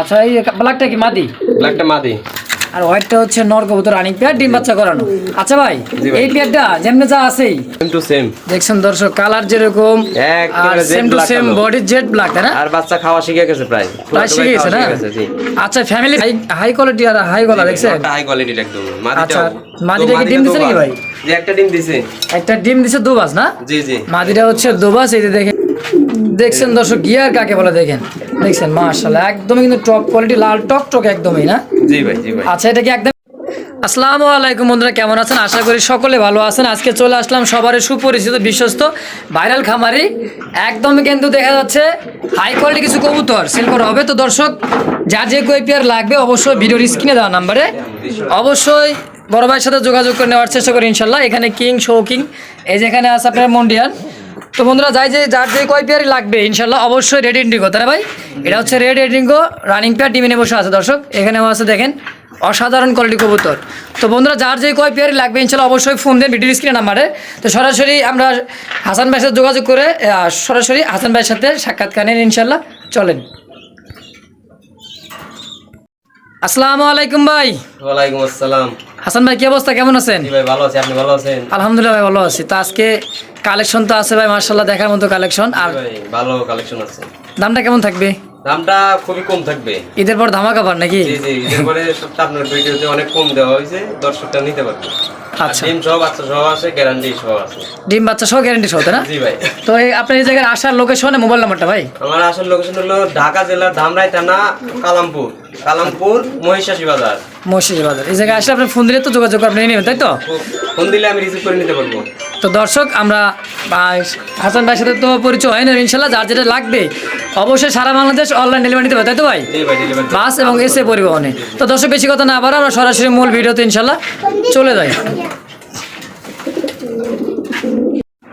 আচ্ছা এই ব্ল্যাকটা কি মাদি? ব্ল্যাকটা মাদি। আর হোয়াইটটা হচ্ছে নর কবুতর রানিং পেয়ার ডিম বাচ্চা করানো। আচ্ছা ভাই এই পেয়ারটা যেমনি যা আছেই। সেম টু সেম দেখছেন দর্শক কালার যেরকম আর same to same body jet black তাই না? আর বাচ্চা খাওয়া শিখে গেছে প্রায়। প্রায় শিখে গেছে না? আচ্ছা ফ্যামিলি হাই কোয়ালিটি আর হাই গলা দেখছেন হাই কোয়ালিটির একদম। আচ্ছা, মাদিটা কি ডিম দিছে নাকি ভাই? একটা ডিম দিছে। একটা ডিম দিছে দুবাস না? জি জি। মাদিটা হচ্ছে দুবাস এই যে দেখেন দেখছেন দর্শক গিয়ার কাকে বলে দেখেন? দেখছেন মাশাআল্লাহ একদমই কিন্তু টপ কোয়ালিটি লাল টক টক একদমই না? জি ভাই জি ভাই। আচ্ছা এটা কি একদম আসসালামু আলাইকুম বন্ধুরা কেমন আছেন? আশা করি সকলে ভালো আছেন। আজকে চলে আসলাম সবারই সুপরিচিত বিশ্বস্ত ভাইরাল খামারি। একদমই কিন্তু দেখা যাচ্ছে হাই কোয়ালিটি কিছু কবুতর সেল করা হবে তো দর্শক। যা যে কই পেয়ার লাগবে অবশ্যই ভিডিওর স্ক্রিনে দেওয়া নাম্বারে। অবশ্যই বড় ভাইয়ের সাথে যোগাযোগ করে নেওয়ার চেষ্টা করি ইনশাল্লাহ এখানে কিং শো কিং এই যেখানে আছে আপনার মন্ডিয়ান তো বন্ধুরা যাই যে যার যে কয় পেয়ারই লাগবে ইনশাল্লাহ অবশ্যই রেড ইন্ডিগো তাই ভাই? এটা হচ্ছে রেড ইন্ডিগো রানিং পেয়ার ডিমিনে বসে আছে দর্শক। এখানেও আছে দেখেন অসাধারণ কোয়ালিটি কবুতর। তো বন্ধুরা যার যে কয় পেয়ারই লাগবে ইনশাল্লাহ অবশ্যই ফোন দেন ভিডিও স্ক্রিনে নাম্বারে। তো সরাসরি আমরা হাসান ভাইয়ের সাথে যোগাযোগ করে সরাসরি হাসান ভাইয়ের সাথে সাক্ষাৎকার নেন ইনশাল্লাহ। চলেন। আসসালামু আলাইকুম ভাই। ওয়ালাইকুম আসসালাম। হাসান ভাই কি অবস্থা? কেমন আছেন? ভাই ভালো আছি। আপনি ভালো আছেন? আলহামদুলিল্লাহ ভাই ভালো আছি। তো আজকে কালেকশন তো আছে ভাই মার্শাল্লাহ দেখার মতো কালেকশন আর ভালো কালেকশন আছে। দামটা কেমন থাকবে? দামটা খুবই কম থাকবে। ঈদের পর ধামাকা পার নাকি? জি জি এরপরে সবটা আপনার ভিডিওতে অনেক কম দেওয়া হয়েছে দর্শকটা নিতে পারবে। আচ্ছা। ডিম সহ বাচ্চা সহ আছে গ্যারান্টি সহ আছে। ডিম বাচ্চা সহ গ্যারেন্টি সহ না? জি ভাই। তো এই আপনার এই জায়গায় আসার লোকেশন মোবাইল নাম্বারটা ভাই? আমার আসল লোকেশন হলো ঢাকা জেলার ধামরাই থানা কালামপুর। কালামপুর মহিষাসী বাজার। বাজার। এই জায়গায় আসলে আপনি ফোন দিলে তো যোগাযোগ করে আপনি নেবেন তাই তো? ফোন দিলে আমি রিসিভ করে নিতে পারব। তো দর্শক আমরা হাসান ভাইয়ের সাথে তো পরিচয় হয় না ইনশাল্লাহ যার যেটা লাগবে অবশ্যই সারা বাংলাদেশ অনলাইন ডেলিভারি নিতে তাই তো ভাই? বাস এবং এসে পরিবহনে। তো দর্শক বেশি কথা না আবার আমরা সরাসরি মূল ভিডিওতে ইনশাল্লাহ চলে যাই।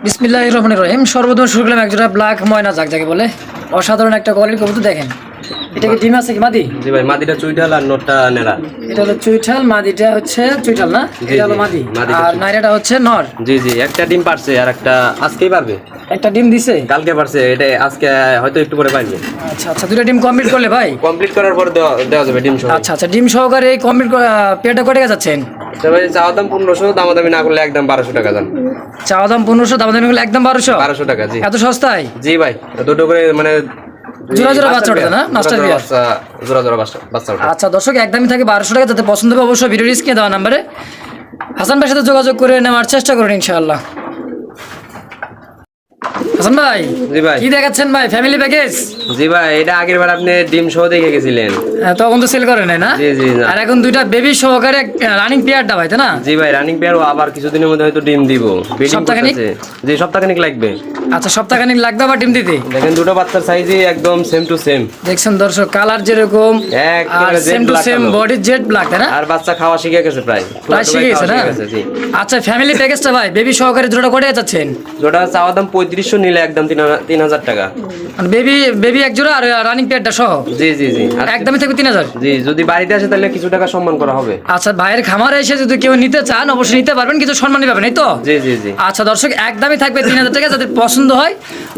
বিসমিল্লাহ রহমান রহিম। সর্বপ্রথম শুরু করলাম একজোড়া ব্ল্যাক ময়না যাক যাকে বলে। অসাধারণ একটা কোয়ালিটি কবুতর দেখেন। এটা কি ডিম আছে কি? মাদি? জি ভাই মাদিটা চুইটাল আর নোটটা নেড়া। এটা হলো চুইঠাল মাদিটা হচ্ছে চুইঠাল না? এটা হলো মাদি। আর নাইরাটা হচ্ছে নর। জি জি একটা ডিম পারছে আর একটা আজকেই পারবে। একটা ডিম দিছে? কালকে পারছে এটা আজকে হয়তো একটু পরে পারবে। আচ্ছা আচ্ছা দুটো ডিম কমপ্লিট করলে ভাই? কমপ্লিট করার পর দেওয়া যাবে ডিম সহ। আচ্ছা আচ্ছা ডিম সহকারে এই কমপ্লিট পেটা করে যাচ্ছেন? তো ভাই চাওয়া দাম পনেরোশো দামাদামি না করলে একদম বারোশো টাকা দাম চাওয়া দাম পনেরোশো দাম দাম এগুলো একদম বারোশো? বারোশো টাকা জি। এত সস্তায়? জি ভাই দুটো করে মানে জোড়া জোড়া বাচ্চা বাচ্চা ওঠে না? মাস্টার জোড়া জোড়া জোড়া জোড়া বাচ্চা বাচ্চা ওঠে। আচ্ছা দর্শক একদমই থাকে বারোশো টাকা। যাতে পছন্দ হবে অবশ্যই ভিডিও রিস্কে দেওয়া নাম্বারে। হাসান ভাইয়ের সাথে যোগাযোগ করে নেওয়ার চেষ্টা করুন ইনশাআল্লাহ। হাসান ভাই জি ভাই। কি দেখাচ্ছেন ভাই? ফ্যামিলি প্যাকেজ জি ভাই এটা আগের বার আপনি ডিম সহ দেখে গেছিলেন। তখন তো সেল না? জি, জি, আর এখন দুইটা বেবি সহকারে রানিং পেয়ারটা ভাই তাই না? জি ভাই রানিং পেয়ার আবার কিছুদিনের মধ্যে হয়তো ডিম দিব। সপ্তাহখানিক? জি সপ্তাহখানিক লাগবে। আচ্ছা সপ্তাহখানিক লাগবে আবার ডিম দিতে? দেখেন দুটো বাচ্চার সাইজই একদম সেম টু সেম দেখছেন দর্শক কালার যেরকম আর same to same body jet black তাই না? আর বাচ্চা খাওয়া শিখে গেছে প্রায়। প্রায় শিখে গেছে না? আচ্ছা ফ্যামিলি প্যাকেজটা ভাই বেবি সহকারে করে যাচ্ছেন? চাওয়া দাম পঁয়ত্রিশশো নিলে একদম তিন হাজার- টাকা। বেবি বেবি এক জোড়া আর রানিং পেয়ারটা সহ? জি জি জি। একদমই থাকবে তিন হাজার? জি যদি বাড়িতে আসে তাহলে কিছু টাকা সম্মান করা হবে। আচ্ছা ভাইয়ের খামারে এসে যদি কেউ নিতে চান অবশ্যই নিতে পারবেন কিছু সম্মানই পাবেন এই তো? জি জি জি। আচ্ছা দর্শক একদমই থাকবে তিন হাজার টাকা যাদের পছন্দ হয়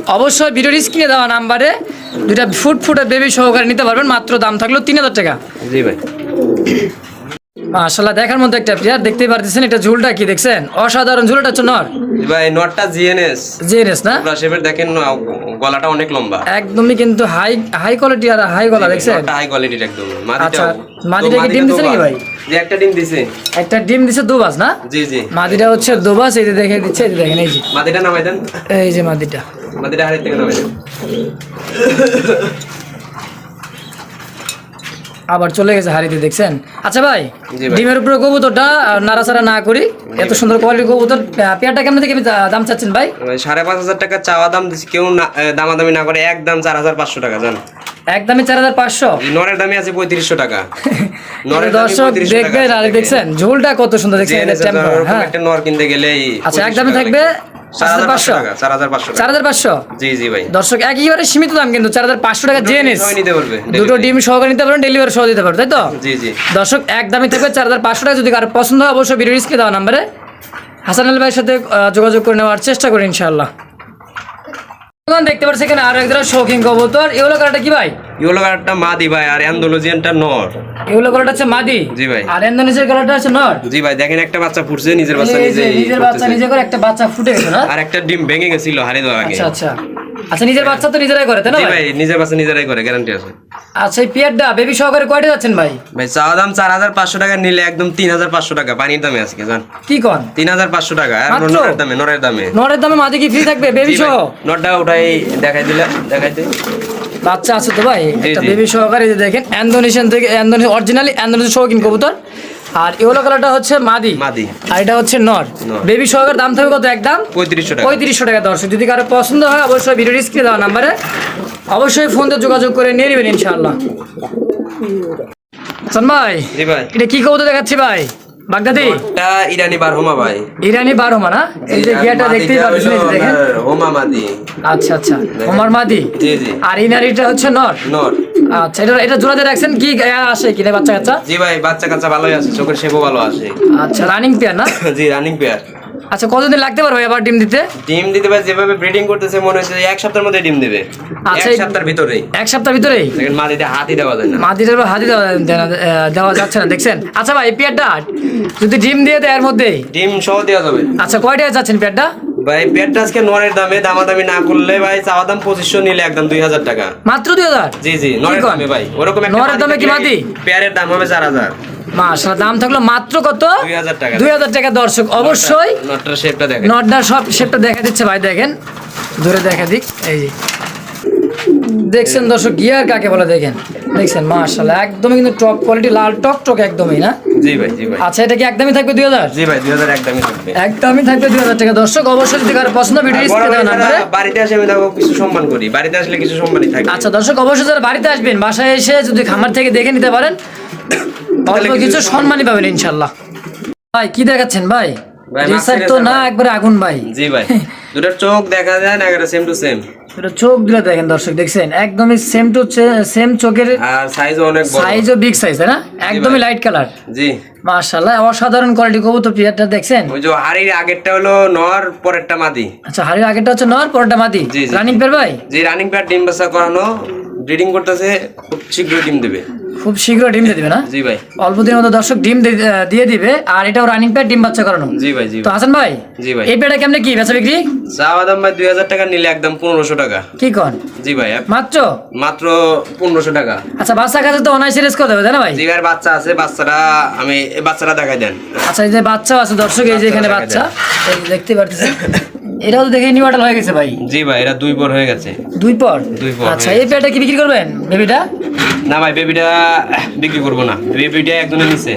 অবশ্যই ভিডিওর স্ক্রিনে দেওয়া নাম্বারে দুইটা ফুট ফুটের বেবি সহকারে নিতে পারবেন মাত্র দাম থাকল তিন হাজার টাকা। জি ভাই। মাশাল্লাহ দেখার মধ্যে একটা প্লেয়ার দেখতেই পারতেছেন এটা ঝুলটা কি দেখছেন? অসাধারণ ঝুলটা হচ্ছে নর। ভাই নটটা জিএনএস। জেনেস না? পুরা শেপের দেখেন না, গলাটা অনেক লম্বা। একদমই কিন্তু হাই হাই কোয়ালিটি আর হাই গলা দেখছেন? নটটা হাই কোয়ালিটির একদম। আচ্ছা, মাদিটা কি ডিম দিছে নাকি ভাই? জি একটা ডিম দিছে। একটা ডিম দিছে দুবাস না? জি জি। মাদিটা হচ্ছে দুবাস এই যে দেখে দিচ্ছে এই যে দেখেন এই যে। মাদিটা নামাই দেন। এই যে মাদিটা মাদিটা হাড়ের থেকে নামাই দেন। আবার চলে গেছে হারিতে দেখছেন? আচ্ছা ভাই ডিমের উপরে কবুতরটা নাড়াচাড়া না করি। এত সুন্দর কোয়ালিটির কবুতর পেয়ারটা কেমন থেকে দাম চাচ্ছেন ভাই? সাড়ে পাঁচ হাজার টাকা চাওয়া দাম দিছি কেউ দামাদামি না করে একদম চার হাজার পাঁচশো টাকা জান। একদমই চার হাজার পাঁচশো? নরের দামই আছে পঁয়ত্রিশশো টাকা। নরের দামই দর্শক দেখবেন আর দেখছেন ঝোলটা কত সুন্দর দেখছেন হ্যাঁ। একটা নর কিনতে গেলেই আচ্ছা 2500 একদমই থাকবে লাগে। চার হাজার পাঁচশো 4500 টাকা চার হাজার পাঁচশো চার টাকা হাজার পাঁচশো? জি জি ভাই। দর্শক একেবারে সীমিত দাম কিন্তু চার হাজার পাঁচশো টাকা দুটো ডিম সহকারে নিতে পারবেন ডেলিভারি সহ দিতে পারবেন তাই তো? দর্শক এক থাকবে চার হাজার পাঁচশো টাকা। যদি কারও পছন্দ হয় অবশ্যই ভিডিও রিস্কে দেওয়া নাম্বারে হাসান আল ভাইয়ের সাথে যোগাযোগ করে নেওয়ার চেষ্টা করি ইনশাআল্লাহ। এখন দেখতে পাচ্ছি এখানে আরও একজন শৌখিন কবুতর। এগুলো কালারটা কি ভাই? এগুলো কালারটা মাদি ভাই আর অ্যান্ডোলজিয়ানটা নর। এগুলো কালারটা হচ্ছে মাদি? জি ভাই। আর ইন্দোনেশিয়ার কালারটা হচ্ছে নর? জি ভাই দেখেন একটা বাচ্চা ফুটছে নিজের বাচ্চা নিজে নিজের বাচ্চা নিজে করে একটা বাচ্চা ফুটে গেছে না? আর একটা ডিম ভেঙে গেছিল হারি দেওয়ার আগে। আচ্ছা আচ্ছা। আচ্ছা নিজের বাচ্চা তো নিজেরাই করে তাই না ভাই? নিজের বাচ্চা নিজেরাই করে গ্যারান্টি আছে। আচ্ছা এই পিয়ারটা বেবি সহকারে কয়টা যাচ্ছেন ভাই? ভাই চাওয়া দাম চার হাজার পাঁচশো টাকা নিলে একদম তিন হাজার পাঁচশো টাকা পানির দামে আজকে জান। কি কন? তিন হাজার পাঁচশো টাকা আর নরের দামে নরের দামে। নরের দামে মাঝে কি ফ্রি থাকবে বেবি সহ? নটটা ওটাই দেখাই দিলে দেখাইতে বাচ্চা আছে তো ভাই একটা বেবি সহকারে যে দেখেন ইন্দোনেশিয়ান থেকে ইন্দোনেশিয়া অরিজিনালি ইন্দোনেশিয়ান শৌখিন কবুতর আর ইয়েলো কালারটা হচ্ছে মাদি। মাদি। আর এটা হচ্ছে নর। বেবি সহকার দাম থাকবে কত একদম পঁয়ত্রিশশো টাকা। পঁয়ত্রিশশো টাকা দর্শক যদি কারও পছন্দ হয় অবশ্যই ভিডিও স্ক্রিনে দেওয়া নাম্বারে অবশ্যই ফোন দিয়ে যোগাযোগ করে নিয়ে নেবেন ইনশাআল্লাহ। ভাই। এটা কি কবুতর দেখাচ্ছি ভাই? বাগদাদি? এটা ইরানি বার হোমা ভাই। ইরানি বারহমা মানা এই যে গিয়াটা দেখতেই পাচ্ছেন এই দেখেন। হোমা মাদি। আচ্ছা আচ্ছা ওমর মাদি। জি জি। আর ইনারিটা হচ্ছে নর? নর। আচ্ছা এটা এটা জোড়াতে রাখছেন কি আসে না বাচ্চা কাচ্চা? জি ভাই বাচ্চা কাচ্চা ভালোই আছে চোখের শেপও ভালো আছে আচ্ছা রানিং পেয়ার না? জি রানিং পেয়ার আচ্ছা কতদিন লাগতে পারবে এবার ডিম দিতে? ডিম দিতে ভাই যেভাবে ব্রিডিং করতেছে মনে হচ্ছে এক সপ্তাহের মধ্যে ডিম দেবে। আচ্ছা, এক সপ্তাহের ভিতরেই। এক সপ্তাহ ভিতরেই? দেখেন মাদিতে হাতই দেওয়া যায় না। মাটির উপর হাতি দেওয়া দেওয়া- দেওয়া যাচ্ছে না দেখছেন? আচ্ছা ভাই পেয়ারটা যদি ডিম দিয়ে দেয় এর মধ্যেই? ডিম সহ দেওয়া যাবে। আচ্ছা কয়টা যাচ্ছেন পেয়ারটা? ভাই পেয়ারটা আজকে নরের দামে দামাদামি না করলে ভাই চাওয়া দাম পঁচিশশো নিলে একদম দুই হাজার টাকা। মাত্র দুই হাজার? জি জি নরের দামে ভাই ওরকম একটা নরের দামে কি মাদি? পেয়ারের দাম হবে চার হাজার। মাসাল দাম থাকল মাত্র কত? দুই হাজার টাকা। দুই হাজার টাকা দর্শক অবশ্যই। নটটার শেপটা দেখেন। নটটার সব শেপটা দেখা দিচ্ছে ভাই দেখেন। ধরে দেখা দিক এই দেখছেন দর্শক গিয়ার কাকে বলে দেখেন? দেখছেন মাশাল্লাহ একদমই কিন্তু টপ কোয়ালিটি লাল টক টক একদমই না? জি ভাই জি ভাই। আচ্ছা এটা কি একদমই থাকবে দুই হাজার? জি ভাই দুই হাজার একদমই থাকবে। একদমই থাকবে দুই হাজার টাকা। দর্শক অবশ্যই যদি কারও পছন্দ ভিডিও স্ক্রিনে দেওয়া নাম্বারে বাড়িতে আসে আমি দেখো কিছু সম্মান করি। বাড়িতে আসলে কিছু সম্মানই থাকে। আচ্ছা দর্শক অবশ্যই যারা বাড়িতে আসবেন বাসায় এসে যদি খামার থেকে দেখে নিতে পারেন অল্প কিছু কিছু সম্মানই পাবেন ইনশাল্লাহ ভাই কি দেখাচ্ছেন ভাই? ভাই, রিসার্চ তো না। একবারে আগুন ভাই। জি ভাই। দুটার চোখ দেখা যায় না একটা সেম টু সেম এটা চোখ দিলে দেখেন দর্শক দেখছেন? একদমই সেম টু সেম চোখের আর সাইজও অনেক বড়। সাইজও বিগ সাইজ তাই না? একদমই লাইট কালার জি। মাশাআল্লাহ অসাধারণ কোয়ালিটি কবুতর পিয়ারটা দেখছেন? ওই যে হাড়ির আগেরটা হলো নর পরেরটা মাদি। আচ্ছা হাড়ির আগেরটা হচ্ছে নর পরটা মাদি। জি, জি। রানিং পেয়ার ভাই? যে রানিং প্যাড ডিম বাচ্চা করানো। ব্রিডিং করতেছে খুব শীঘ্রই ডিম দেবে। খুব শীঘ্র ডিম দিয়ে দিবে না? জি ভাই। অল্প দিনের মধ্যে দর্শক ডিম দিয়ে দিবে আর এটাও রানিং পেয়ার ডিম বাচ্চা করানো। জি ভাই জি তো হাসান ভাই জি ভাই। এই পেয়ারটা কেমনে কি বেচা বিক্রি? চাওয়া দাম ভাই দুই হাজার টাকা নিলে একদম পনেরোশো টাকা। কি কন? জি ভাই মাত্র? মাত্র পনেরোশো টাকা। আচ্ছা বাচ্চা কাছে তো অনায়াসে রেস করতে হবে তাই না ভাই? জি ভাইয়ের বাচ্চা আছে বাচ্চারা আমি এই বাচ্চারা দেখাই দেন। আচ্ছা এই যে বাচ্চাও আছে দর্শক এই যে এখানে বাচ্চা। দেখতে পারতেছেন। এটাও তো দেখে নিউটাল হয়ে গেছে ভাই। জি ভাই এরা দুই পর হয়ে গেছে। দুই পর? দুই পর আচ্ছা এই পেয়ারটা কি বিক্রি করবেন বেবিটা না ভাই বেবিটা বিক্রি করব না। বেবিটা একজনের নিচে।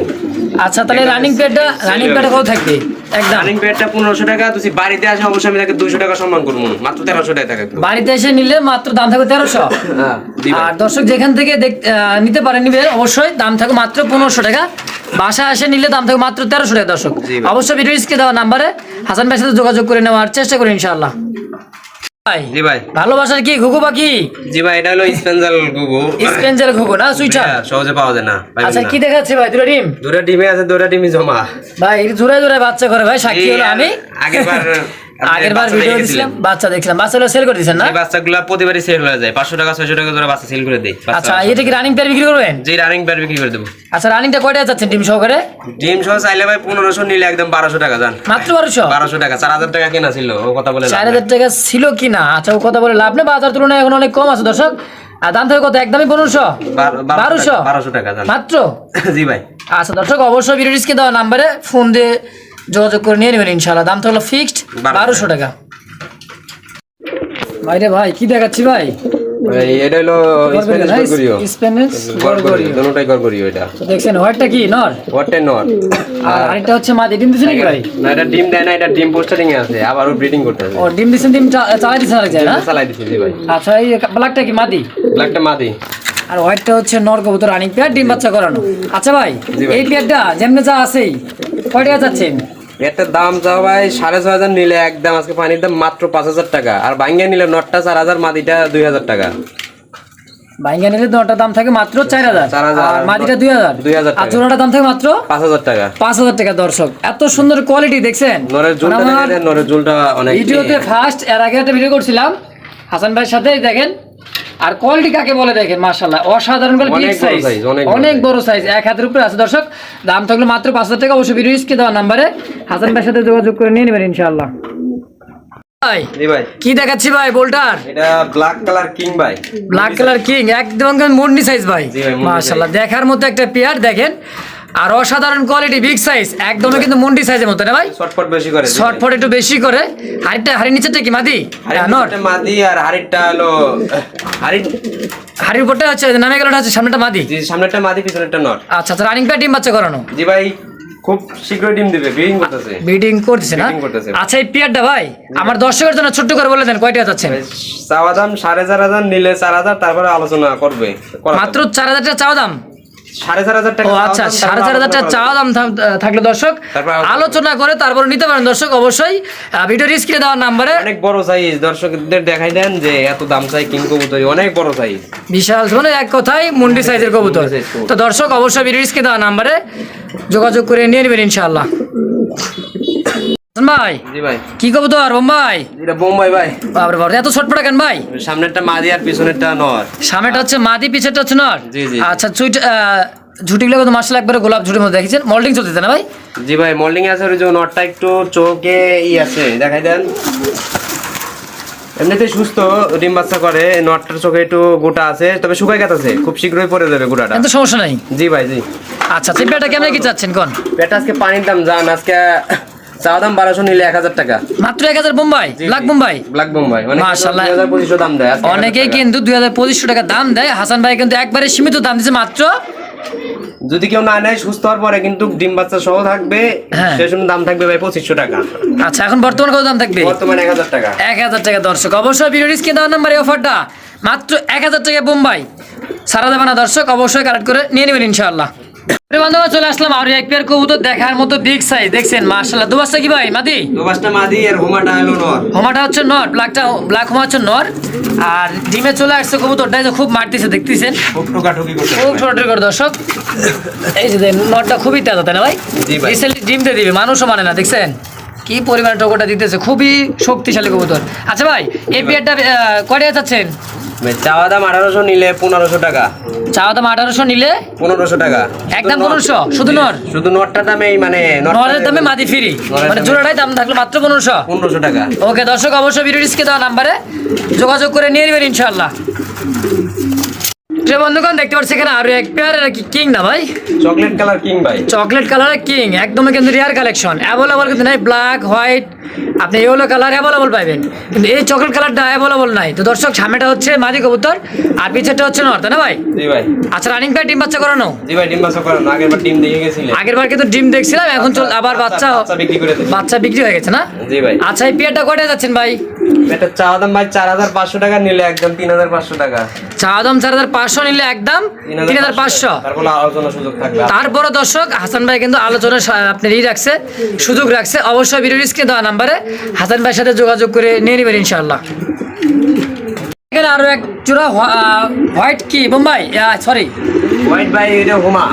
আচ্ছা তাহলে রানিং পেয়ারটা রানিং। পেয়ারটা কত থাকবে? একদম। রানিং প্যাডটা পনেরোশো টাকা তুই বাড়িতে আসে অবশ্যই আমি তাকে দুইশো টাকা সম্মান করব মাত্র তেরোশো টাকা থাকে বাড়িতে এসে নিলে মাত্র দাম থাকবে তেরোশো? হ্যাঁ আর দর্শক যেখান থেকে নিতে পারেন নিবে অবশ্যই দাম থাকবে মাত্র পনেরোশো টাকা। বাসা এসে নিলে দাম থাকবে মাত্র তেরোশো টাকা দর্শক। অবশ্যই ভিডিও স্ক্রিনে দেওয়া নাম্বারে হাসান ভাইয়ের সাথে যোগাযোগ করে নেওয়ার চেষ্টা করি ইনশাআল্লাহ। ভাই জি ভাই। ভালোবাসার কি ঘুঘু পাখি? জি ভাই এটা হলো স্পেন্সাল গুগু স্পেঞ্জের ঘুঘু না সুইটার? হ্যাঁ, সহজে পাওয়া যায় না আচ্ছা কি দেখাচ্ছে ভাই? দুটো ডিম? দুটা ডিমে আছে দুটা ডিমই জমা। ভাই বাচ্চা করে ভাই সাক্ষী হলো আমি। বার আগের বার ভিডিও দিছিলাম বাচ্চা দেখছিলাম বাচ্চাগুলো সেল করে না? এই বাচ্চাগুলা প্রতিবারই সেল হয়ে যায়। পাঁচশো টাকা ছয়শো টাকা করে বাচ্চা সেল করে বাচ্চা আচ্ছা এটা কি রানিং পেয়ার বিক্রি করবেন? যে রানিং প্যাড বিক্রি করে দেবো। আচ্ছা রানিংটা কয়টা যাচ্ছেন ডিম সহকারে? ডিম সহ চাইলে ভাই পনেরোশো নিলে একদম বারোশো টাকা যান মাত্র বারোশো? বারোশো টাকা চার হাজার টাকা কেনা ছিল ও কথা বলে লাভ চার নাই। হাজার টাকা ছিল কি না আচ্ছা ও কথা বলে লাভ নেই। বাজার তুলনায় এখন অনেক কম আছে দর্শক। আর দাম থেকে কত? একদমই পনেরোশো? বারোশো টাকা- বারোশো? টাকা মাত্র? জি ভাই। আচ্ছা দর্শক অবশ্যই ভিডিও ডিসকে দেওয়া নাম্বারে ফোন দিয়ে যোগাযোগ করে নিয়ে নেবেন ইনশাল্লাহ দাম তো হলো ফিক্সড বারোশো টাকা। ভাইরে ভাই কি দেখাচ্ছি ভাই? ভাই এটা হলো স্প্যানিশ গরগরিও স্প্যানিশ গরগরিও দুটোটাই গরগরিও এটা। দেখছেন হোয়াইটটা কি? নর? হোয়াটে নট আর আরেকটা হচ্ছে মাদি। ডিম দিচ্ছে নাকি ভাই? না এটা ডিম দেয় না এটা ডিম পোস্টারিং এ আছে। আবার ব্রিডিং করতেছে। ও ডিম ডিম চালাই দিচ্ছে আরেক যায় না? চালাই দিছি ভাই। আচ্ছা এই ব্ল্যাকটা কি মাদি? ব্ল্যাকটা মাদি। আর হোয়াইটটা হচ্ছে নর কবুতর রানিং পেয়ার ডিম বাচ্চা করানো। আচ্ছা ভাই এই পেয়ারটা যেমনি যা আছেই কয় টাকা চাচ্ছেন? এটার দাম চাও ভাই সাড়ে ছয় হাজার নিলে একদম আজকে পানির দাম মাত্র পাঁচ হাজার টাকা। আর বাইঙ্গা নিলে নটটা চার হাজার মাদিটা দুই হাজার টাকা। বাইঙ্গা নিলে নটার দাম থাকে মাত্র চার হাজার। আর মাদিটা দুই হাজার। দুই হাজার আর। জোড়াটার দাম থাকে মাত্র পাঁচ হাজার টাকা। পাঁচ হাজার টাকা দর্শক। এত সুন্দর কোয়ালিটি দেখছেন? নরের ঝুলটা মানে নরের ঝুলটা অনেক ভিডিওতে ফার্স্ট এর আগে একটা ভিডিও করছিলাম। হাসান ভাইয়ের সাথে দেখেন আর কোয়ালিটি কাকে বলে দেখেন মাশাল্লাহ অসাধারণ বলে অনেক বিগ বড় সাইজ অনেক বড় অনেক size। বড় সাইজ এক হাতের উপরে আছে। দর্শক দাম থাকল মাত্র পাঁচ হাজার টাকা অবশ্যই ভিডিও স্ক্রিনে দেওয়া নাম্বারে হাসান ভাইয়ের সাথে যোগাযোগ করে নিয়ে নেবেন ইনশাআল্লাহ। ভাই কি দেখাচ্ছি ভাই বোল্টার? এটা ব্ল্যাক কালার কিং ভাই। ব্ল্যাক কালার কিং একদম মুন্ডি সাইজ ভাই। মাশাআল্লাহ দেখার মতো একটা পেয়ার দেখেন। আর অসাধারণ কোয়ালিটি বিগ সাইজ একদমই কিন্তু মুন্ডি সাইজের মতো না ভাই? শর্টফট বেশি করে জি শর্ট ভাই। ফট একটু বেশি করে। হাড়িটা হাড়ির নিচেটা কি মাদি? নট মাদি আর হাড়িরটা হলো হাড়ির হাড়ির উপরটা হচ্ছে নামে গেলটা হচ্ছে সামনেটা মাদি? জি সামনেরটা মাদি পিছনেরটা নট আচ্ছা আচ্ছা রানিং প্যাড ডিম বাচ্চা করানো? জি ভাই খুব শীঘ্রই ডিম দিবে ব্রিডিং করতেছে। ব্রিডিং করতেছে না? আচ্ছা এই পেয়ারটা ভাই আমার দর্শকের জন্য ছোট্ট করে বলে দেন কয়টা যাচ্ছেন চাওয়া দাম সাড়ে চার হাজার নিলে চার হাজার তারপরে আলোচনা করবে মাত্র চার হাজার টাকা চাওয়া দাম। সাড়ে চার হাজার টাকা আচ্ছা দাম, সাড়ে চার হাজার টাকা চাওয়া দাম থাকলে দর্শক আলোচনা করে তারপর নিতে পারেন দর্শক অবশ্যই। ভিডিও স্ক্রিনে দেওয়ার নাম্বারে অনেক বড় সাইজ দর্শকদের দেখাই দেন যে এত দাম চাই কিং কবুতরি অনেক বড় সাইজ বিশাল মানে এক কথায় মুন্ডি সাইজের কবুতর। size তো দর্শক অবশ্যই ভিডিও স্ক্রিনে দেওয়ার নাম্বারে যোগাযোগ করে নিয়ে নেবেন ইনশাআল্লাহ। ভাই জি ভাই। কি কবুতর বোম্বাই এটা বোম্বাই ভাই বাবরে বাবরে এত ছটপটা কেন ভাই? সামনেরটা মাদি আর পিছনেরটা নর। সামনেটা হচ্ছে মাদি পিছেরটা হচ্ছে নর? জি, জি। আচ্ছা চুইট ঝুটিগুলো গোলাপ ঝুটির মধ্যে দেখেছেন। মল্ডিং চলতেছে না ভাই? জি ভাই মোল্ডিং আছে ওই যে নটটা একটু চোখে ই আছে দেখাই দেন। এমনিতে সুস্থ ডিম বাচ্চা করে নটটার চোখে একটু গোটা আছে তবে শুকাই গেছে খুব শীঘ্রই পড়ে যাবে গোটাটা কিন্তু সমস্যা নাই? জি ভাই জি। আচ্ছা আচ্ছা পেটা কেমন কি চাচ্ছেন কোন? পেটা আজকে পানির দাম যান আজকে চাওয়া দাম বারোশো নিলে এক হাজার টাকা। মাত্র এক হাজার বোম্বাই? ব্ল্যাক বোম্বাই? ব্ল্যাক বোম্বাই। মাশাআল্লাহ। পঁচিশশো দাম দেয় অনেকেই কিন্তু দুই হাজার পঁচিশশো টাকা দাম দেয়। হাসান ভাই কিন্তু একবারে সীমিত দাম দিচ্ছে মাত্র। যদি কেউ না নেয় সুস্থ হওয়ার পরে কিন্তু ডিম বাচ্চা সহ থাকবে। হ্যাঁ। সে সময় দাম থাকবে ভাই পঁচিশশো টাকা। আচ্ছা এখন বর্তমান কত দাম থাকবে? বর্তমানে এক হাজার টাকা। এক হাজার টাকা দর্শক। অবশ্যই ভিডিও স্ক্রিন দেওয়ার নাম্বার অফারটা মাত্র এক হাজার টাকা বোম্বাই। সারা দেবে না দর্শক অবশ্যই কালেক্ট করে নিয়ে নেবেন ইনশাআল্লাহ। প্রিয় চলে আসলাম। আর এক পেয়ার কবুতর দেখার মতো বিগ সাইজ দেখছেন? মার্শাল্লাহ দুবাসটা কি ভাই? মাদি? দোবাসটা মাদি আর হোমাটা হলো নর। হোমাটা হচ্ছে নর ব্ল্যাকটা ব্ল্যাক হোমা হচ্ছে নর। আর ডিমে চলে আসছে কবুতরটা এই যে খুব মারতেছে দেখতেছেন? খুব করে দর্শক। এই যে দেন খুবই তাজা তাই না ভাই? জি ভাই। ডিম দিয়ে দিবে মানুষও মানে না দেখছেন? কি পরিমাণে টোকোটা দিতেছে? খুবই শক্তিশালী কবুতর। আচ্ছা ভাই এই পেয়ারটা কয়টা চাচ্ছেন চাওয়া দাম আঠারোশো নিলে পনেরোশো টাকা। চাওয়া দাম আঠারোশো নিলে? পনেরোশো টাকা। একদম 1500, শুধু নর? শুধু নটটার দামে মানে নরের দামে মাদি ফ্রি। মানে জোড়াটাই দাম থাকল মাত্র পনেরোশো। পনেরোশো টাকা। ওকে দর্শক অবশ্যই ভিডিও ডিসকে দেওয়া নাম্বারে যোগাযোগ করে নিয়ে নেবেন ইনশাল্লাহ যে বন্ধুগণ দেখতে পাচ্ছি এখানে আরও এক পেয়ার কি কিং না ভাই? চকলেট কালার কিং ভাই। চকলেট কালারের কিং একদমই কিন্তু রেয়ার কালেকশন অ্যাভেলেবল কিন্তু নাই ব্ল্যাক হোয়াইট আপনি ইয়েলো কালার অ্যাভেলেবল পাবেন কিন্তু এই চকলেট কালারটা অ্যাভেলেবল নাই। তো দর্শক সামনেটা হচ্ছে মাদি কবুতর আর পিছেরটা হচ্ছে নর তাই না ভাই? জি ভাই। আচ্ছা রানিং প্যাড ডিম বাচ্চা করানো? জি ভাই ডিম বাচ্চা করেন। আগের বার ডিম দিয়ে গেছিলে। আগের বার কিন্তু ডিম দেখছিলাম এখন চল আবার বাচ্চা বাচ্চা বিক্রি করে বাচ্চা বিক্রি হয়ে গেছে না? জি ভাই। আচ্ছা এই পেয়ারটা কয়টা যাচ্ছেন ভাই? এটা চাওয়া দাম ভাই চার হাজার পাঁচশো টাকা নিলে একদম তিন হাজার পাঁচশো টাকা। চা দাম চার হাজার পাঁচশো নিলে একদম তিন হাজার পাঁচশো। তারপর দর্শক হাসান ভাই কিন্তু আলোচনা আপনার ই রাখছে সুযোগ রাখছে। অবশ্যই ভিডিও স্ক্রিনে দেওয়া নাম্বারে হাসান ভাইয়ের সাথে যোগাযোগ করে নিয়ে নেবেন ইনশাআল্লাহ। এখানে আরও এক জোড়া হোয়াইট কি? বোম্বাই? সরি হোয়াইট ভাই এটা হোমা।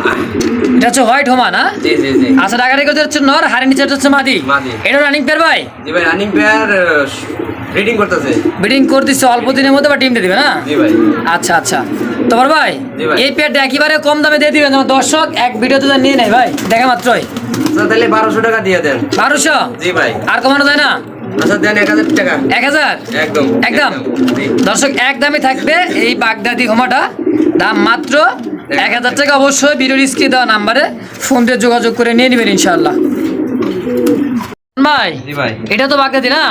এটা হচ্ছে হোয়াইট হোমা না? জি জি জি। আচ্ছা টাকাটা কত হচ্ছে নর নিচে হচ্ছে মাদি। এটা রানিং পেয়ার ভাই? জি ভাই রানিং পেয়ার রিডিং করতেছে। ব্রিডিং করে দিচ্ছে অল্প দিনের মধ্যে বা টিম দিয়ে দিবে না? জি ভাই। আচ্ছা আচ্ছা। তোমার ভাই এই পেয়ারটা একেবারে কম দামে দিয়ে দিবেন যেন দর্শক এক ভিডিওতে তো নিয়ে নেয় ভাই দেখা মাত্রই। আচ্ছা তাহলে বারোশো টাকা দিয়ে দেন। বারোশো? জি ভাই। আর কমানো যায় না? আচ্ছা। দর্শক থাকবে এই বাগদাদি হোমাটা দাম মাত্র এক হাজার টাকা। অবশ্যই ভিডিওর স্ক্রিনে দেওয়া নাম্বারে ফোন দিয়ে যোগাযোগ করে নিয়ে নেবেন ইনশাল্লাহ ভাই এটা তো বাগদাদি না?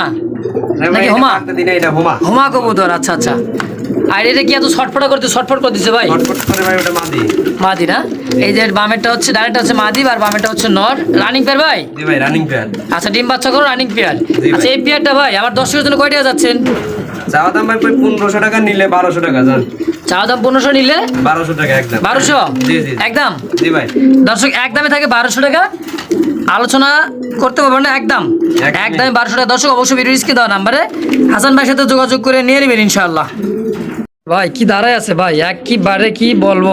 হ্যাঁ নাকি বাগদা হোমা। হোমা কবুতর আচ্ছা আচ্ছা। আর এটা কি এত ছটফটা করতে ছটফট করে দিচ্ছে ভাই? মাদি। না? এই যে বামেরটা হচ্ছে ডাইরেক্ট হচ্ছে মাদি আর বামেরটা হচ্ছে নর। রানিং পেয়ার ভাই? ভাই রানিং পেয়ার আচ্ছা ডিম বাচ্চা করো রানিং পেয়ার আচ্ছা এই পেয়ারটা ভাই আমার দর্শকের জন্য কয়টা যাচ্ছেন? চাওয়া দাম ভাই পনেরোশো টাকা নিলে বারোশো টাকা যান। চা দাম পনেরোশো নিলে? বারোশো টাকা একদম বারোশো? জি জি। একদম জি ভাই। দর্শক এক থাকে বারোশো টাকা। আলোচনা করতে পারবেন না একদম। একদমই বারোশো টাকা। দর্শক অবশ্যই ভিডিও স্ক্রিনে দেওয়া নাম্বারে হাসান ভাইয়ের সাথে যোগাযোগ করে নিয়ে নেবেন ইনশাআল্লাহ। ভাই কি দাঁড়ায় আছে ভাই? একবারে কি বলব?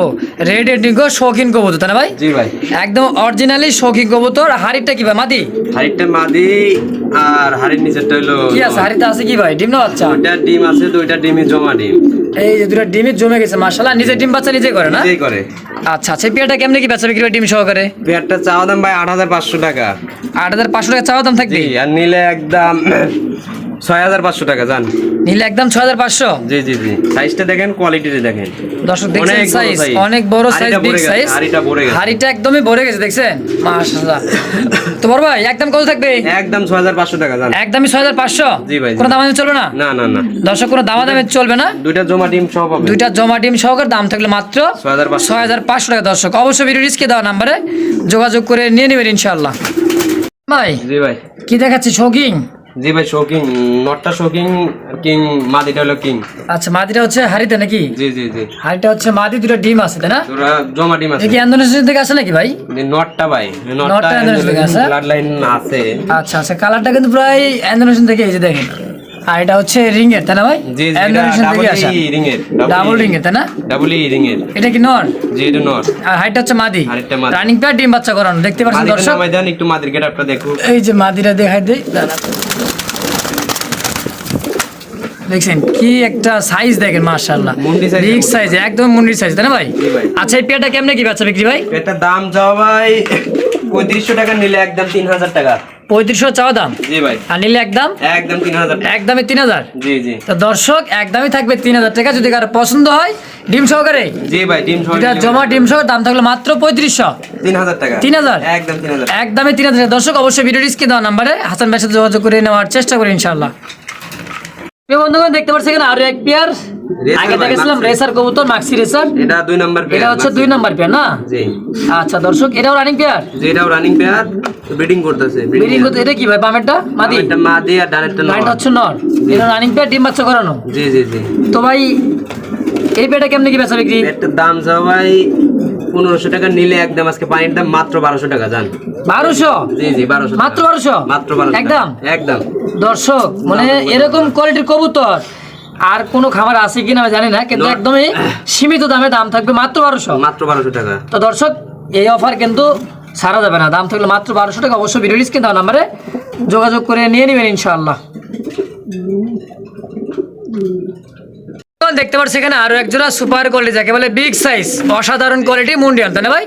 রেড এন্ডিগো শৌখিন কবুতর তাই না ভাই? জি ভাই। একদম অরিজিনালি শৌখিন কবুতর। হাড়িটা কি ভাই মাদি? হাড়িটা মাদি আর হাড়ির নিচেরটা হলো কি আছে? হাড়িতে আছে কি ভাই? ডিম না বাচ্চা? দুইটা ডিম আছে দুইটা ডিমই জমা ডিম। এই যে দুটো ডিমে জমে গেছে মাশাআল্লাহ। নিজে ডিম বাচ্চা নিজে করে না? নিজেই করে। আচ্ছা আচ্ছা পেয়ারটা কেমনে কি বেচা বিক্রি ডিম সহকারে? পেয়ারটা চাওয়া দাম ভাই আট হাজার পাঁচশো টাকা। আট হাজার পাঁচশো টাকা চাওয়া দাম থাকবে? আর নিলে একদম ছয় হাজার পাঁচশো টাকা জান। নিলে একদম ছয় হাজার পাঁচশো? জি জি জি। সাইজটা দেখেন কোয়ালিটিটা দেখেন। দর্শক দেখছেন সাইজ অনেক বড় সাইজ বিগ সাইজ হাড়িটা ভরে গেছে। হাড়িটা একদমই ভরে গেছে দেখছেন? মাশাআল্লাহ। তো বড় ভাই একদম কত থাকবে? একদম ছয় হাজার পাঁচশো টাকা জান। একদমই ছয় হাজার পাঁচশো? জি ভাই। কোনো দামাদামি চলবে না? না না না। দর্শক কোনো দামাদামি চলবে না? দুইটা জমা ডিম সহ পাবে দুইটা জমা ডিম সহকারে দাম থাকলে মাত্র 6,500 ছয় হাজার পাঁচশো টাকা দর্শক। অবশ্যই ভিডিও রিস্কে দেওয়া নাম্বারে যোগাযোগ করে নিয়ে নেবেন ইনশাল্লাহ ভাই জি ভাই। কি দেখাচ্ছি শৌকিং জি ভাই শোকিং নটটা শোকিং কিং মাদিটা হলো কিং আচ্ছা মাদিটা হচ্ছে হাড়িতে নাকি? জি জি জি। হাড়িটা হচ্ছে মাদি দুটো ডিম আছে তাই না? তোরা জমা ডিম আছে। কি ইন্দোনেশিয়া থেকে আসে নাকি ভাই? নটটা ভাই। নটটা Indonesia থেকে আছে? ব্লাড লাইন আছে। আচ্ছা আচ্ছা কালারটা কিন্তু প্রায় ইন্দোনেশিয়ান থেকে এই যে দেখেন। আর এটা হচ্ছে রিং এর তাই না ভাই? জি জি ইন্দোনেশিয়ান ডাবল থেকে আসা রিং এর ডাবল রিং এর তাই না? ডাবল ই রিং এর এটা কি নর জি এটা নট। আর হাইটটা হচ্ছে মাদি। রানিং ডিম বাচ্চা করানো দেখতে পাচ্ছেন দর্শক? একটু মাদির গেটআপটা দেখো এই যে মাদিরা দেখাই দেই। দাঁড়া। দেখছেন কি একটা সাইজ দেখেন মুন্ডি size বিগ সাইজ একদম মুন্ডির সাইজ তাই না ভাই? আচ্ছা এই পেয়ারটা কেমনে কি বেচা বিক্রি ভাই? এটা দাম যাও ভাই পঁয়ত্রিশশো টাকা নিলে একদম তিন হাজার টাকা। পঁয়ত্রিশশো চাওয়া দাম? জি ভাই। আর নিলে একদম একদম তিন হাজার একদমই তিন হাজার জি জি। তো দর্শক একদমই থাকবে তিন হাজার টাকা। যদি কারও পছন্দ হয় ডিম সহকারে? জি ভাই ডিম সহ জমা ডিম সহ দাম থাকল মাত্র পঁয়ত্রিশশো। তিন হাজার টাকা। তিন হাজার? একদম তিন হাজার একদমই তিন হাজার দর্শক অবশ্যই ভিডিও দেওয়া নাম্বারে হাসান ভাইয়ের সাথে যোগাযোগ করে নেওয়ার চেষ্টা করি ইনশাল্লাহ বন্ধুগণ দেখতে পাচ্ছি এখানে আরও এক পেয়ার আগে দেখেছিলাম রেসার কবুতর মাক্সি রেসার এটা দুই নাম্বার পেয়ার এটা হচ্ছে দুই নাম্বার পেয়ার না? জি। আচ্ছা দর্শক এটাও রানিং পেয়ার যেটাও রানিং পেয়ার ব্রিডিং করতেছে ব্রিডিং করতে এটা কি ভাই বামেরটা? মাদি? এটা মা দিয়ে আর ডানেরটা নর। হচ্ছে নর। এটা রানিং পেয়ার ডিম বাচ্চা করানো। জি জি জি। তো ভাই এই পেয়ারটা কেমনে কি বেচা বিক্রি? এটার দাম ভাই পনেরোশো টাকা নিলে একদম আজকে পানির দাম মাত্র বারোশো টাকা জান। বারোশো? জি জি বারোশো মাত্র বারোশো? মাত্র বারোশো একদম? একদম। দর্শক মানে এরকম কোয়ালিটির কবুতর আর কোনো খাবার আছে কিনা আমি জানি না কিন্তু একদমই সীমিত দামে দাম থাকবে মাত্র বারোশো। মাত্র বারোশো টাকা। তো দর্শক এই অফার কিন্তু সারা যাবে না। দাম থাকলে মাত্র বারোশো টাকা। অবশ্যই ভিডিও স্ক্রিন দেওয়া নাম্বারে যোগাযোগ করে নিয়ে নেবেন ইনশাআল্লাহ। দেখতে পাচ্ছি এখানে আরও একজোড়া সুপার কোয়ালিটি যাকে বলে বিগ সাইজ অসাধারণ কোয়ালিটি মুন্ডিয়ান তাই না ভাই?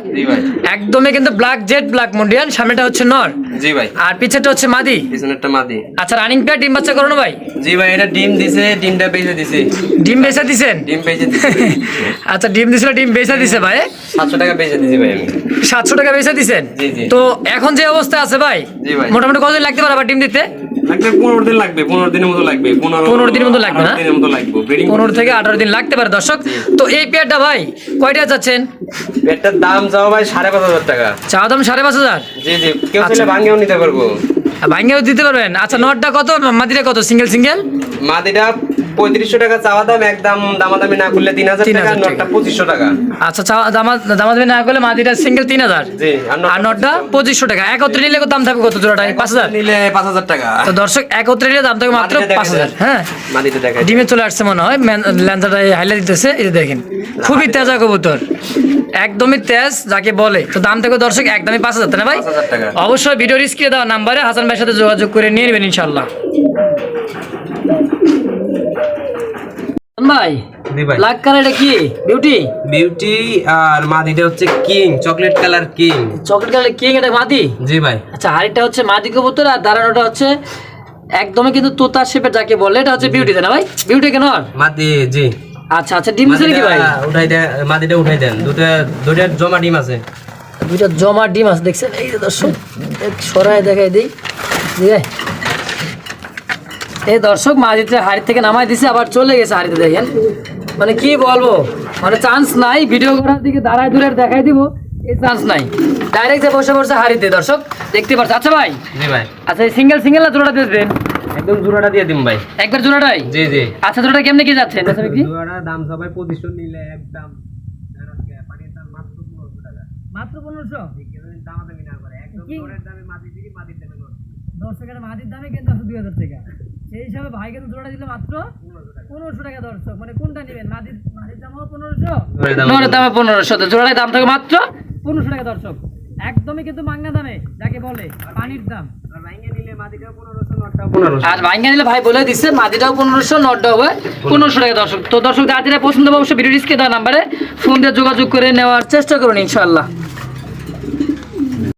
একদমই কিন্তু ব্ল্যাক জেড ব্ল্যাক মুন্ডিয়ান সামনেটা হচ্ছে নর। জি ভাই। আর পিছেরটা হচ্ছে মাদি। পিছনেরটা মাদি। আচ্ছা রানিং প্যাড ডিম বাচ্চা করো না ভাই? জি ভাই এটা ডিম দিছে ডিমটা বেঁচে দিছে। ডিম বেচা দিছেন? ডিম বেঁচে দিছে। আচ্ছা ডিম দিছিল ডিম বেচা দিছে ভাই। সাতশো টাকা বেঁচে দিছি ভাই আমি। সাতশো টাকা বেচা দিছেন? জি, জি। তো এখন যে অবস্থা আছে ভাই জি ভাই। মোটামুটি কতদিন লাগতে পারে আবার ডিম দিতে? লাগবে পনেরো দিন লাগবে পনেরো দিনের মতো লাগবে পনেরো পনেরো দিনের মতো লাগবে না? দিনের মতো লাগবে পনেরো থেকে আঠারো দিন লাগতে পারে দর্শক। তো এই পেয়ারটা ভাই কয়টা চাচ্ছেন পেটটার দাম যাও ভাই সাড়ে পাঁচ হাজার টাকা। চা দাম সাড়ে পাঁচ হাজার? জি জি কেউ আচ্ছা। ভাঙ্গেও নিতে পারব। ভাঙ্গেও দিতে পারবেন। আচ্ছা নটটা কত? মাদিটা কত? Single single? মাদিটা পঁয়ত্রিশশো টাকা চাওয়া দাম একদম দামাদামি না করলে তিন হাজার 3,000 টাকা। নটটা পঁচিশশো টাকা। আচ্ছা চা দামা দামা দেবে না করলে মাদিটা সিঙ্গেল তিন হাজার। আর নটটা পঁচিশশো। টাকা। একত্রে নিলে দাম থাকবে কত জোড়াটা? পাঁচ হাজার? নিলে পাঁচ হাজার টাকা। তো দর্শক একত্রে নিলে দাম থাকবে মাত্র পাঁচ হাজার। হ্যাঁ। ডিমে চলে আসছে মনে হয়। ল্যান্সারটা হাইলাইট দিতেছে। এই দেখেন। খুবই তেজা কবুতর। একদমই তেজ যাকে বলে। তো দাম থেকে দর্শক একদমই পাঁচ হাজার তাই না ভাই? অবশ্যই ভিডিও স্ক্রিনে দেওয়া নাম্বারে হাসান ভাইয়ের সাথে যোগাযোগ করে নিয়ে নেবেন ইনশাল্লাহ ভাই জি ব্ল্যাক কালার এটা কি? বিউটি বিউটি আর মাদিটা হচ্ছে king chocolate colour king chocolate colour king এটা মাদি? জি ভাই। আচ্ছা হাড়িটা হচ্ছে মাদি কবুতর আর দাঁড়ানোটা হচ্ছে একদমই কিন্তু তোতার শেপের যাকে বলে এটা হচ্ছে বিউটি তাই না ভাই? বিউটি কেন? মাদি জি। আচ্ছা আচ্ছা ডিম দিছিল কি ভাই? উঠাই দেন মাদিটা উঠাই দেন। দুটা দুটা জমা ডিম আছে। দুইটা জমা ডিম আছে দেখছেন? এই যে দর্শক এক সরাই দেখাই দিই। এই দর্শক মাঝিতে হাড়ি থেকে নামাই দিছে আবার চলে গেছে হাড়িতে দেখেন। মানে কি বলব? মানে চান্স নাই ভিডিও করার দিকে দাঁড়ায় দূরে দেখাই দিব এই চান্স নাই। ডাইরেক্ট যে বসে বসে হাড়িতে দর্শক দেখতে পাচ্ছে আচ্ছা ভাই। জি ভাই। আচ্ছা সিঙ্গেল সিঙ্গেল না জোড়া দিবেন একদম জোড়াটা দিয়ে দিম ভাই। একবার জোড়াটাই? জি জি। আচ্ছা জোড়াটা কেমনে কি যাচ্ছে? বেচা বিক্রি জোড়াটা দাম সবাই নিলে একদম মাত্র পনেরোশো টাকা। মাত্র না করে একদম জোড়ার দামে দিবি। মাটির কিন্তু আছে টাকা? সেই হিসাবে ভাই কিন্তু জোড়াটা দিল মাত্র পনেরোশো টাকা। দর্শক। মানে কোনটা নেবেন? নরের জোড়ার দাম থাকে মাত্র পনেরোশো টাকা দর্শক। একদমই কিন্তু মাঙ্গা দামে যাকে বলে পানির দাম। আর নিলে মাদিটাও পনেরোশো নটটাও পনেরোশো। নিলে ভাই বলে দিচ্ছে মাদিটাও পনেরোশো নটটা হবে পনেরোশো টাকা। দর্শক তো দর্শক পছন্দ হবে অবশ্যই ভিডিও ডিসকে দেওয়া নাম্বারে ফোন দিয়ে যোগাযোগ করে নেওয়ার চেষ্টা করুন ইনশাল্লাহ